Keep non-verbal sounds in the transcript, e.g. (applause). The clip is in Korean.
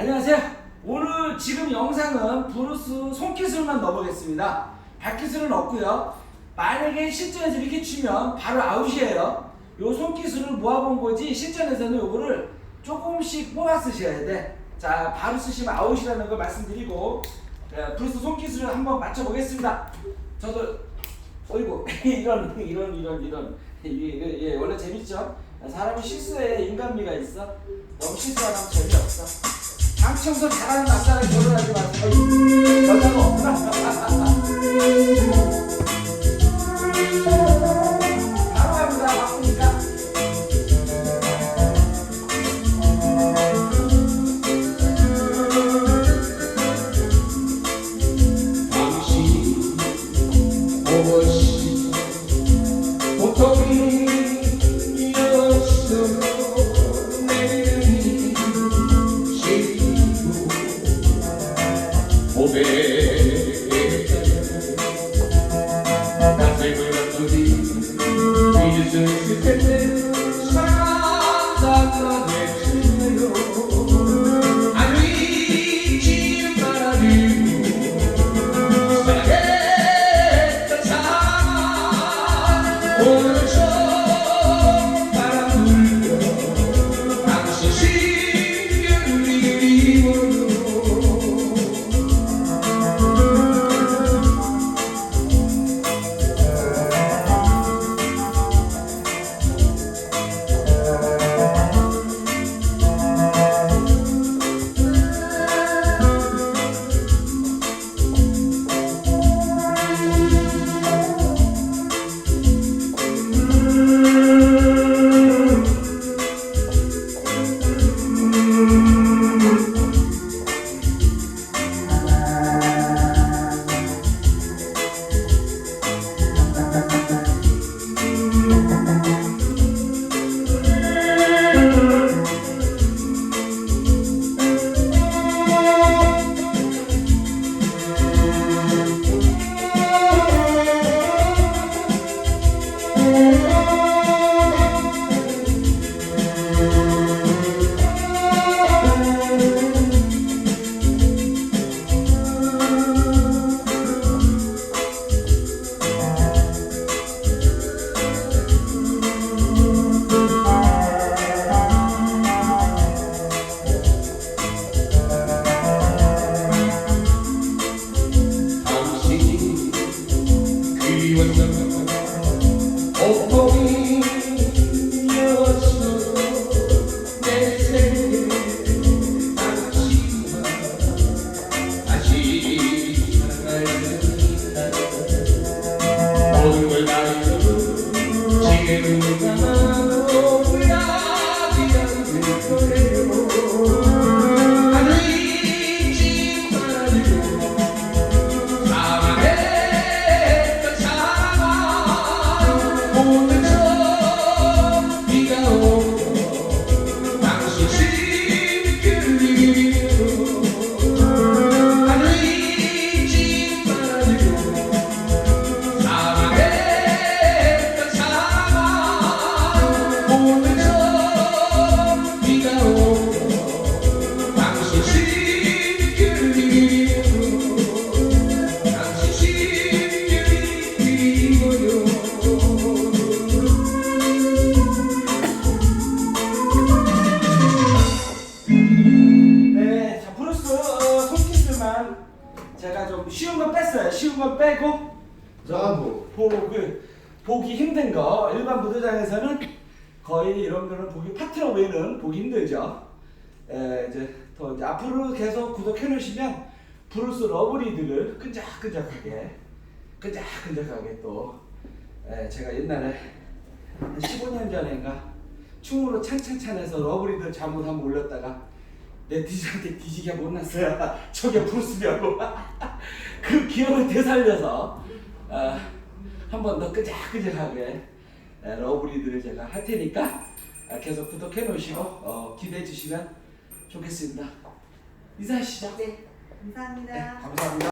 안녕하세요. 오늘 지금 영상은 브루스 손기술만 넣어보겠습니다. 발기술은 없고요. 만약에 실전에서 이렇게 치면 바로 아웃이에요. 요 손기술을 모아본 거지 실전에서는 요거를 조금씩 뽑아 쓰셔야 돼. 자, 바로 쓰시면 아웃이라는 걸 말씀드리고 자, 브루스 손기술을 한번 맞춰보겠습니다. 저도 어이구 (laughs) 이런 이런 이런 이런 이게 예, 원래 재밌죠. 사람은 실수에 인간미가 있어. 너무 실수하면 재미없어. 방청소 잘하는 남자랑 결혼하지 마세요. 어이, 여자가 없구나. 고 그리 좀 쉬운 건 뺐어요. 쉬운 건 빼고 브라보. 보그 보기 힘든 거 일반 무도장에서는 거의 이런 거는 보기 파트너 외에는 보기 힘들죠. 에, 이제 더 이제 앞으로 계속 구독해 놓으시면 브루스 러브리드를 끈적끈적하게 끈적끈적하게 또 에, 제가 옛날에 한 15년 전인가 충무로 창창찬에서 러브리드 잘못 한번 올렸다가 내 디저한테 뒤지게 못났어요. (laughs) 저게 브루스냐고. (laughs) 그 기억을 되살려서 어, 한번더 끈적끈적하게 에, 러브리드를 제가 할 테니까 아, 계속 구독해 놓으시고 어, 기대해 주시면 좋겠습니다. 인사하시죠. 네, 감사합니다. 네, 감사합니다.